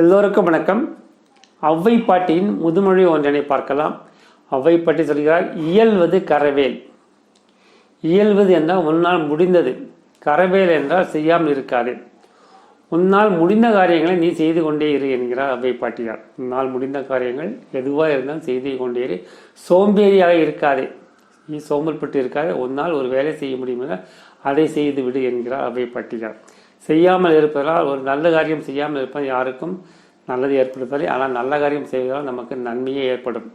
எல்லோருக்கும் வணக்கம். ஔவை பாட்டியின் முதுமொழி ஒன்றினை பார்க்கலாம். ஔவை பாட்டி சொல்கிறார் இயல்வது கரவேல். இயல்வது என்றால் உன்னால் முடிந்தது. கரவேல் என்றால் செய்யாமல் இருக்காது. உன்னால் முடிந்த காரியங்களை நீ செய்து கொண்டே இரு என்கிறார் அவ்வை பாட்டியார் உன்னால் முடிந்த காரியங்கள் எதுவாக இருந்தாலும் செய்து கொண்டே இரு. சோம்பேறியாக இருக்காதே. நீ சோம்பல்பட்டு இருக்காது. உன்னால் ஒரு வேலை செய்ய முடியுமென்றால் அதை செய்து விடு என்கிறார் அவ்வை பாட்டியார் செய்யாமல் இருப்பதால் ஒரு நல்ல காரியம் செய்யாமல் இருப்பது யாருக்கும் நல்லது ஏற்படுவதில்லை ஆனால் நல்ல காரியம் செய்வதால் நமக்கு நன்மையே ஏற்படும்.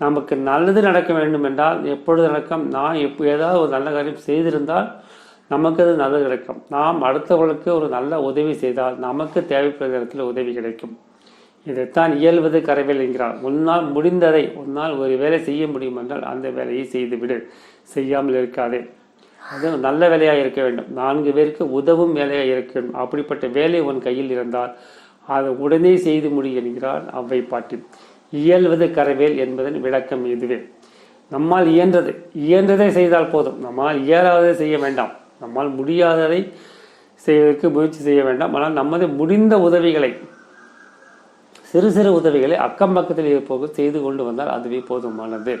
நமக்கு நல்லது நடக்க வேண்டும் என்றால் எப்பொழுது நடக்கும்? நான் எப்போ ஏதாவது ஒரு நல்ல காரியம் செய்திருந்தால் நமக்கு அது நல்லது கிடைக்கும். நாம் அடுத்தவர்களுக்கு ஒரு நல்ல உதவி செய்தால் நமக்கு தேவைப்படுகிற இடத்தில் உதவி கிடைக்கும். இதைத்தான் இயல்வது கரவேல் என்கிறார். உன்னால் முடிந்ததை உன்னால் ஒரு வேலை செய்ய முடியும் என்றால் அந்த வேலையை செய்துவிடு. செய்யாமல் இருக்காதே. அது நல்ல வேலையாக இருக்க வேண்டும். நான்கு பேருக்கு உதவும் வேலையாக இருக்க வேண்டும். அப்படிப்பட்ட வேலை உன் கையில் இருந்தால் அதை உடனே செய்து முடி என்கிறார் அவ்வை பாட்டி. இயல்வது கரவேல் என்பதன் விளக்கம் இதுவே. நம்மால் இயன்றது இயன்றதை செய்தால் போதும். நம்மால் இயலாததை செய்ய வேண்டாம். நம்மால் முடியாததை செய்வதற்கு முயற்சி செய்ய வேண்டாம். ஆனால் நமது முடிந்த உதவிகளை சிறு சிறு உதவிகளை அக்கம் பக்கத்தில் இருப்போது செய்து கொண்டு வந்தால் அதுவே போதுமானது.